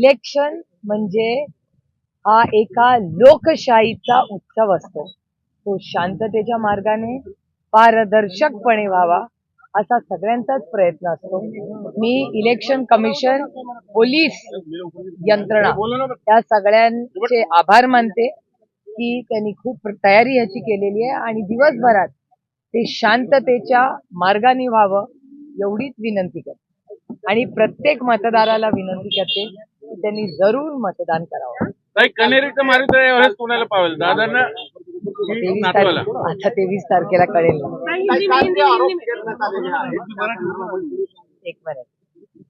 Election म्हणजे हा एका लोकशाहीचा उत्सव असतो. तो शांततेच्या मार्गाने पारदर्शकपणे व्हावा असा सगळ्यांचाच प्रयत्न असतो. मी इलेक्शन कमिशन पोलीस यंत्रणा या सगळ्यांचे आभार मानते की त्यांनी खूप तयारी ह्याची केलेली आहे आणि दिवसभरात ते शांततेच्या मार्गाने व्हावं एवढीच विनंती करते. आणि प्रत्येक मतदाराला विनंती करते त्यांनी जरूर मतदान करावं काही कनेरीचं मारित एवढ्याच कोणाला पावेल दादांना की तेवीस नातवाला आता तेवीस तारखेला कळेल ना एक मिनिट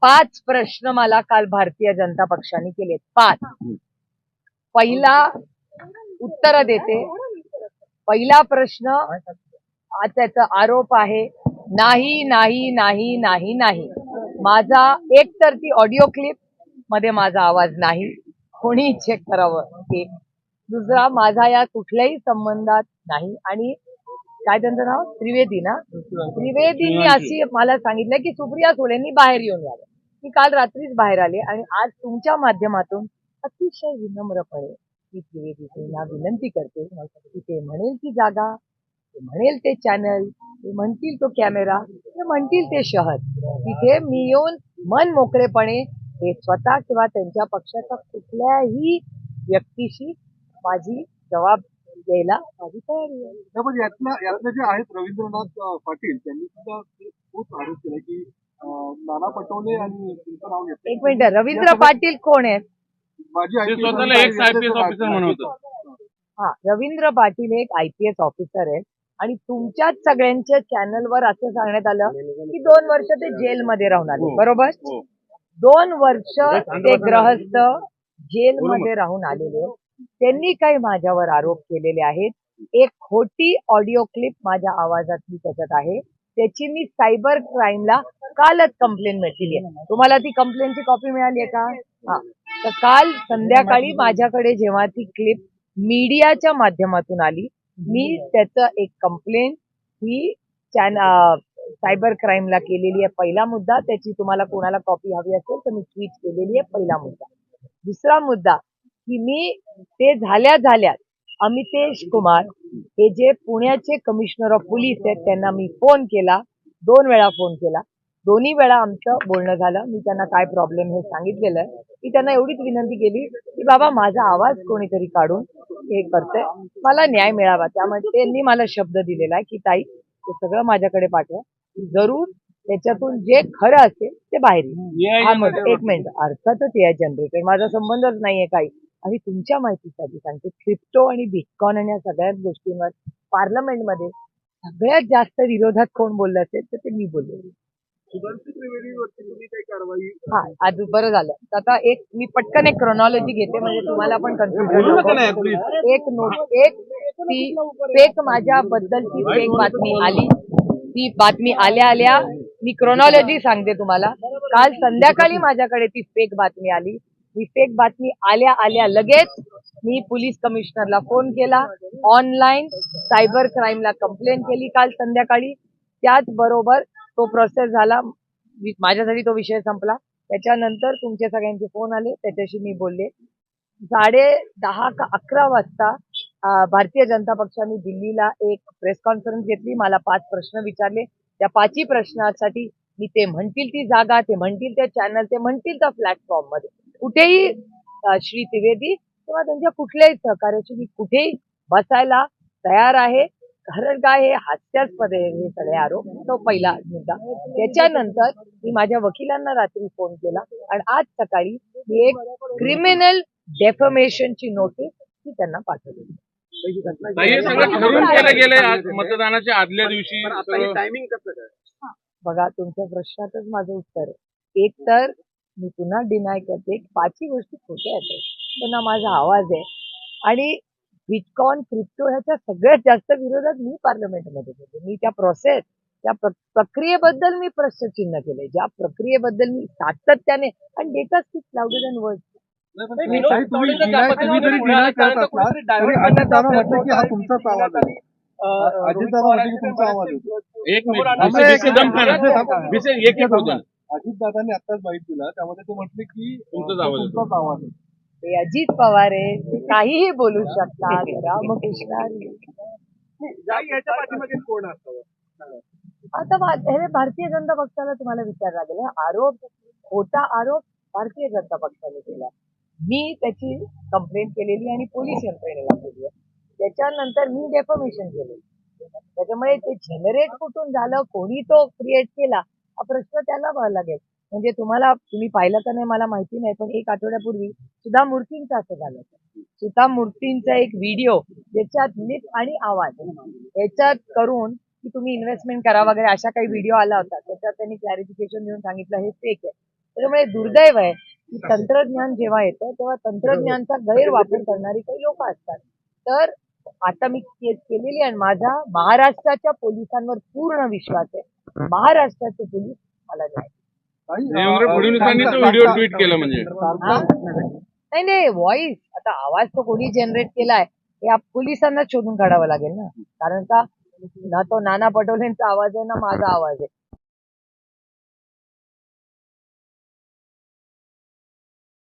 पाच प्रश्न मला काल भारतीय जनता पक्षाने केले पाच पहिला उत्तर देते पहिला प्रश्न आ- त्याचा आरोप आहे नाही नाही नाही नाही नाही माझा एक तर ती ऑडिओ क्लिप मध्ये माझा आवाज नाही. कोणी चेक करावं. एक दुसरा माझा या कुठल्याही संबंधात नाही. आणि काय त्यांचं नाव? त्रिवेदी ना? त्रिवेदींनी अशी मला सांगितलं की सुप्रिया सुळेंनी बाहेर येऊन यावं. मी काल रात्रीच बाहेर आले आणि आज तुमच्या माध्यमातून अतिशय विनम्रपणे मी त्रिवेदींना विनंती करते. की ते म्हणेल ती जागा ते म्हणेल ते चॅनल ते म्हणतील तो कॅमेरा ते म्हणतील ते शहर. तिथे मी येऊन मन मोकळेपणे हे स्वतः किंवा त्यांच्या पक्षाच्या कुठल्याही व्यक्तीशी माझी जबाब द्यायला माझी तयारी आहे. यातनं जे आहेत रवींद्रनाथ पाटील त्यांनी सुद्धा खूप आरोप केला की नाना पटोले आणि तुमचं नाव घेतलं. एक मिनिट रवींद्र पाटील कोण आहेत? माझी स्वतःला ऑफिसर म्हणत हा रवींद्र पाटील एक आय पी एस ऑफिसर आहेत. आणि तुमच्याच सगळ्यांच्या चॅनलवर असं सांगण्यात आलं की दोन वर्ष ते जेलमध्ये राहून आले. हो. बरोबर? हो. दोन वर्ष ते ग्रहस्थ जेलमध्ये राहून आलेले. त्यांनी काही माझ्यावर आरोप केलेले आहेत. एक खोटी ऑडिओ क्लिप माझ्या आवाजातली त्याच्यात आहे. त्याची मी सायबर क्राईमला कालच कंप्लेंट मिळाली आहे. तुम्हाला ती कंप्लेंटची कॉपी मिळाली आहे का? हा. तर काल संध्याकाळी माझ्याकडे जेव्हा ती क्लिप मीडियाच्या माध्यमातून आली मी त्याचं एक कंप्लेंट ही चॅन सायबर क्राईमला केलेली आहे पहिला मुद्दा. त्याची तुम्हाला कोणाला कॉपी हवी असेल तर मी ट्विट केलेली आहे पहिला मुद्दा. दुसरा मुद्दा की मी ते झाल्या झाल्यात अमितेश कुमार हे जे पुण्याचे कमिशनर ऑफ पोलीस आहेत त्यांना मी फोन केला. दोन वेळा फोन केला. दोन्ही वेळा आमचं बोलणं झालं. मी त्यांना काय प्रॉब्लेम हे सांगितलेलं आहे. मी त्यांना एवढीच विनंती केली की बाबा माझा आवाज कोणीतरी काढून हे करतंय. मला न्याय मिळावा. त्यामुळे त्यांनी मला शब्द दिलेला आहे की ताई ते सगळं माझ्याकडे पाठवा. जरूर त्याच्यातून जे खरं असेल ते बाहेर येईल. एक मिनिट. अर्थातच या जनरेटर माझा संबंधच नाहीये काही. आणि तुमच्या माहितीसाठी सांगते क्रिप्टो आणि बिटकॉइन आणि या सगळ्याच गोष्टींवर पार्लमेंटमध्ये सगळ्यात जास्त विरोधात कोण बोललं असेल तर ते मी बोलले. हा आज बरं झालं. आता एक मी पटकन एक क्रोनॉलॉजी घेते म्हणजे तुम्हाला पण कन्फ्युजन एक नोट एक ती फेक माझ्या बद्दलची फेक बातमी आली. ती बातमी आल्या आल्या मी क्रोनॉलॉजी सांगते तुम्हाला. काल संध्याकाळी माझ्याकडे ती फेक बातमी आली. ही फेक बातमी आल्या आल्या लगेच मी पोलीस कमिशनरला फोन केला. ऑनलाईन सायबर क्राईमला कंप्लेंट केली काल संध्याकाळी. त्याचबरोबर तो प्रोसेस झाला. माझ्यासाठी तो विषय संपला. त्याच्यानंतर तुमचे सगळ्यांचे फोन आले. त्याच्याशी मी बोलले. साडे दहा का अकरा वाजता भारतीय जनता पक्षाने दिल्लीला एक प्रेस कॉन्फरन्स घेतली. मला पाच प्रश्न विचारले. त्या पाचही प्रश्नासाठी मी ते म्हणतील ती जागा ते म्हणतील त्या चॅनल ते म्हणतील त्या प्लॅटफॉर्ममध्ये. कुठेही श्री त्रिवेदी किंवा त्यांच्या कुठल्याही सहकार्याची मी कुठेही बसायला तयार आहे. कारण काय हे हास्यास्पद हे सगळे आरोप. तो पहिला मुद्दा. त्याच्यानंतर मी माझ्या वकिलांना रात्री फोन केला आणि आज सकाळी मी एक क्रिमिनल डेफमेशनची नोटीस ती त्यांना पाठवली. ताई, हे सगळं ठरवून केलं गेलंय. आज मतदानाच्या आदल्या दिवशी सगळं- हे टायमिंग कसं काय बघा तुमच्या प्रश्नातच माझं उत्तर आहे. एक तर मी पुन्हा डिनाय करते. की पाचही गोष्टी खोट्या आहेत. पुन्हा माझा आवाज आहे. आणि बिटकॉइन क्रिप्टो ह्याच्या सगळ्यात जास्त विरोधात मी पार्लमेंटमध्ये होते. मी त्या प्रोसेस त्या प्र- प्रक्रियेबद्दल मी प्रश्नचिन्ह केले ज्या प्रक्रियेबद्दल मी सातत्याने आणि डेटा लावलेलं आणि वर्ड तुम्ही जरी डिनाय करत असला तरी अजितदादा म्हटलं की हा तुमचाच आवाज आहे. अजितदादा म्हटलं की तुमचा आवाज आहे. एक मिनिट. थांबा, विषय- एक विषय दम मिनिट. करा. विषय एक एक होतं अजितदादांनी आत्ताच बाईट दिला त्यामध्ये ते म्हटले की तुमचाच आवाज. तुमचाच आवाज आहे. ते अजित पवार आहे. ते काहीही बोलू शकतात. रामकृष्ण कोण आता हे भारतीय जनता पक्षाला तुम्हाला विचार लागेल. आरोप खोटा आरोप भारतीय जनता पक्षाने केला. मी त्याची कंप्लेंट केलेली आणि पोलीस यंत्रणेला केली आहे. त्याच्यानंतर मी डेफॉमेशन केले. त्याच्यामुळे ते जनरेट कुठून झालं कोणी तो क्रिएट केला हा प्रश्न त्याला व्हावा लागेल. म्हणजे तुम्हाला तुम्ही पाहिलं का नाही मला माहिती नाही पण एक आठवड्यापूर्वी सुधा मूर्तींचं असं झालं. सुधा मूर्तींचा एक व्हिडिओ ज्याच्यात लिप आणि आवाज याच्यात करून की तुम्ही इन्व्हेस्टमेंट करा वगैरे अशा काही व्हिडिओ आला होता. त्याच्यात त्यांनी क्लॅरिफिकेशन देऊन सांगितलं हे फेक आहे. त्याच्यामुळे दुर्दैव आहे तंत्रज्ञान जेव्हा येतं तेव्हा तंत्रज्ञानचा गैरवापर करणारी काही लोक असतात. तर आता मी केस केलेली आणि माझा महाराष्ट्राच्या पोलिसांवर पूर्ण विश्वास आहे. महाराष्ट्राचे पोलीस मला व्हिडिओ ट्विट केला म्हणजे. नाही नाही व्हॉइस आता आवाज तो कोणी जनरेट केलाय हे पोलिसांना शोधून काढावं लागेल ना. कारण का ना तो नाना पटोलेंचा आवाज आहे ना माझा आवाज आहे.